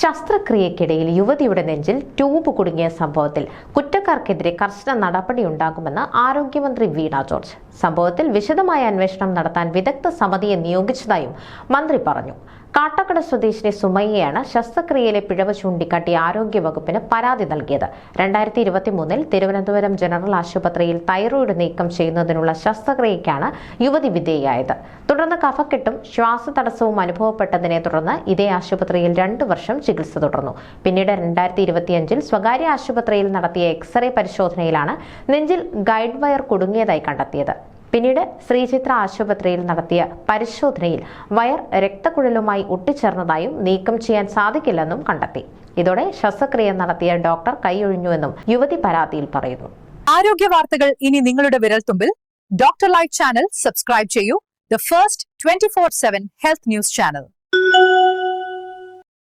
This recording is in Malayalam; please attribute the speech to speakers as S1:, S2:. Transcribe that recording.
S1: ശസ്ത്രക്രിയക്കിടയിൽ യുവതിയുടെ നെഞ്ചിൽ ട്യൂബ് കുടുങ്ങിയ സംഭവത്തിൽ കുറ്റക്കാർക്കെതിരെ കർശന നടപടി നടപടിയുണ്ടാകുമെന്ന് ആരോഗ്യമന്ത്രി വീണ ജോർജ്. സംഭവത്തിൽ വിശദമായ അന്വേഷണം നടത്താൻ വിദഗ്ധ സമിതിയെ നിയോഗിച്ചതായും മന്ത്രി പറഞ്ഞു. കാട്ടക്കട സ്വദേശിനി സുമയ്യയാണ് ശസ്ത്രക്രിയയിലെ പിഴവ് ചൂണ്ടിക്കാട്ടി ആരോഗ്യവകുപ്പിന് പരാതി നൽകിയത്. രണ്ടായിരത്തി ഇരുപത്തി മൂന്നിൽ തിരുവനന്തപുരം ജനറൽ ആശുപത്രിയിൽ തൈറോയിഡ് നീക്കം ചെയ്യുന്നതിനുള്ള ശസ്ത്രക്രിയയ്ക്കാണ് യുവതി വിധേയയായത്. തുടർന്ന് കഫക്കെട്ടും ശ്വാസതടസ്സവും അനുഭവപ്പെട്ടതിനെ തുടർന്ന് ഇതേ ആശുപത്രിയിൽ രണ്ടു വർഷം ചികിത്സ തുടർന്നു. പിന്നീട് രണ്ടായിരത്തി ഇരുപത്തിയഞ്ചിൽ സ്വകാര്യ ആശുപത്രിയിൽ നടത്തിയ എക്സ്റേ പരിശോധനയിലാണ് നെഞ്ചിൽ ഗൈഡ് വയർ കുടുങ്ങിയതായി കണ്ടെത്തിയത്. പിന്നീട് ശ്രീചിത്ര ആശുപത്രിയിൽ നടത്തിയ പരിശോധനയിൽ വയർ രക്തക്കുഴലുമായി ഒട്ടിച്ചേർന്നതായും നീക്കം ചെയ്യാൻ സാധിക്കില്ലെന്നും കണ്ടെത്തി. ഇതോടെ ശസ്ത്രക്രിയ നടത്തിയ ഡോക്ടർ കൈയൊഴിഞ്ഞുവെന്നും യുവതി പരാതിയിൽ പറയുന്നു.
S2: ആരോഗ്യ വാർത്തകൾ ഇനി നിങ്ങളുടെ വിരൽത്തുമ്പിൽ ഡോക്ടർ ലൈഫ് ചാനൽ സബ്സ്ക്രൈബ് ചെയ്യൂ. The first twenty four seven health news channel